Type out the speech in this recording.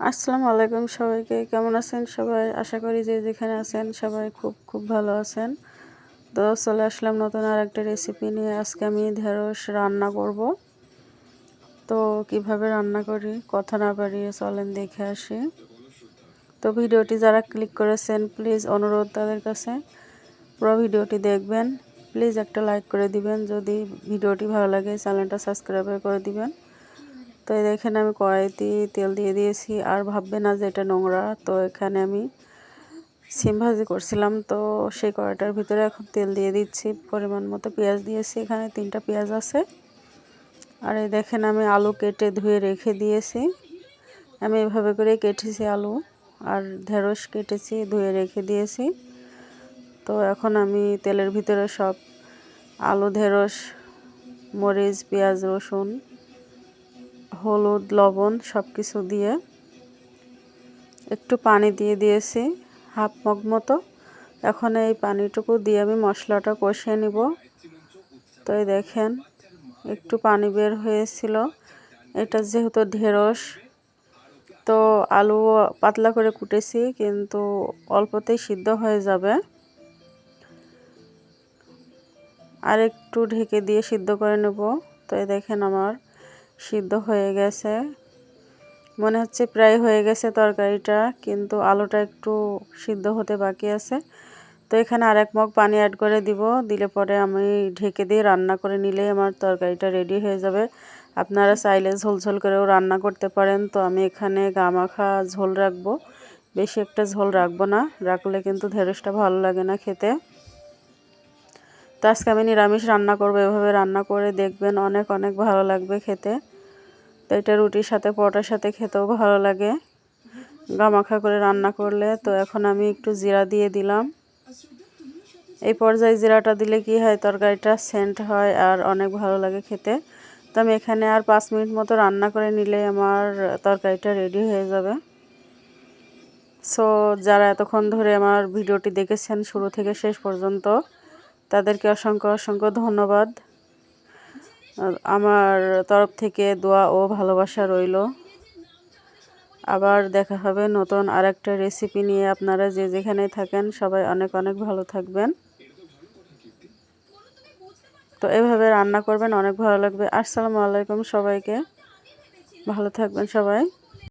আসসালামু আলাইকুম সবাইকে। কেমন আছেন সবাই? আশা করি যে যেখানে আছেন সবাই খুব খুব ভালো আছেন। তো চলে আসলাম নতুন আর একটা রেসিপি নিয়ে। আজকে আমি ঢেঁড়স রান্না করব। তো কীভাবে রান্না করি, কথা না বাড়িয়ে চলেন দেখে আসি। তো ভিডিওটি যারা ক্লিক করেছেন প্লিজ অনুরোধ তাদের কাছে। পুরো ভিডিওটি দেখবেন। প্লিজ একটা লাইক করে দিবেন। যদি ভিডিওটি ভালো লাগে চ্যানেলটা সাবস্ক্রাইব করে দিবেন। তো দেখেন আমি কড়াইতে তেল দিয়ে দিয়েছি। আর ভাববে না যে এটা নোংরা। তো এখানে আমি সিম ভাজি করছিলাম। তো সেই কড়াইটার ভিতরে এখন তেল দিয়ে দিচ্ছি। পরিমাণ মতো পেঁয়াজ দিয়েছি। এখানে তিনটা পেঁয়াজ আছে। আর এই দেখেন আমি আলু কেটে ধুয়ে রেখে দিয়েছি। আমি এভাবে করে কেটেছি আলু। আর ঢেঁড়স কেটেছি, ধুয়ে রেখে দিয়েছি। তো এখন আমি তেলের ভিতরে সব আলু, ঢেঁড়স, মরিচ, পেঁয়াজ, রসুন হলুদ, লবণ সব কিছু দিয়ে একটু পানি দিয়ে দিয়েছি, হাফ মগ মতো। এখন এই পানিটুকু দিয়ে আমি মশলাটা কষিয়ে নিব। তো এই দেখেন, একটু পানি বের হয়েছিল। এটা যেহেতু ঢেঁড়স, তো আলু পাতলা করে কুটেছি, কিন্তু অল্পতেই সিদ্ধ হয়ে যাবে। আর একটু ঢেকে দিয়ে সিদ্ধ করে নেব। তো এই দেখেন আমার সিদ্ধ হয়ে গেছে। মনে হচ্ছে প্রায় হয়ে গেছে তরকারিটা, কিন্তু আলুটা একটু সিদ্ধ হতে বাকি আছে। তো এখানে আর এক মগ পানি অ্যাড করে দিব। দিলে পরে আমি ঢেকে দিয়ে রান্না করে নিলে আমার তরকারিটা রেডি হয়ে যাবে। আপনারা চাইলে ঝোলঝোল করেও রান্না করতে পারেন। তো আমি এখানে গামাখা ঝোল রাখব। বেশি একটা ঝোল রাখব না। রাখলে কিন্তু ঢেঁড়সটা ভালো লাগে না খেতে। তো আজকে আমি নিরামিষ রান্না করব, এভাবে রান্না করে দেখবেন অনেক অনেক ভালো লাগবে খেতে। তো এটা রুটির সাথে, পরোটার সাথে খেতেও ভালো লাগে। গামাখা করে রান্না করলে, তো এখন আমি একটু জিরা দিয়ে দিলাম। এই পর্যায়ে জিরাটা দিলে কি হয়, তরকারিটা সেন্ট হয় আর অনেক ভালো লাগে খেতে। তো আমি এখানে আর পাঁচ মিনিট মতো রান্না করে নিলে আমার তরকারিটা রেডি হয়ে যাবে। সো যারা এতক্ষণ ধরে আমার ভিডিওটি দেখেছেন, শুরু থেকে শেষ পর্যন্ত তাদেরকে অসংখ্য অসংখ্য ধন্যবাদ। আমার তরফ থেকে দোয়া ও ভালোবাসা রইল। আবার দেখা হবে নতুন আরেকটা রেসিপি নিয়ে। আপনারা যে যেখানে থাকেন, সবাই অনেক অনেক ভালো থাকবেন। তো এভাবে রান্না করবেন, অনেক ভালো লাগবে। আসসালামু আলাইকুম সবাইকে। ভালো থাকবেন সবাই।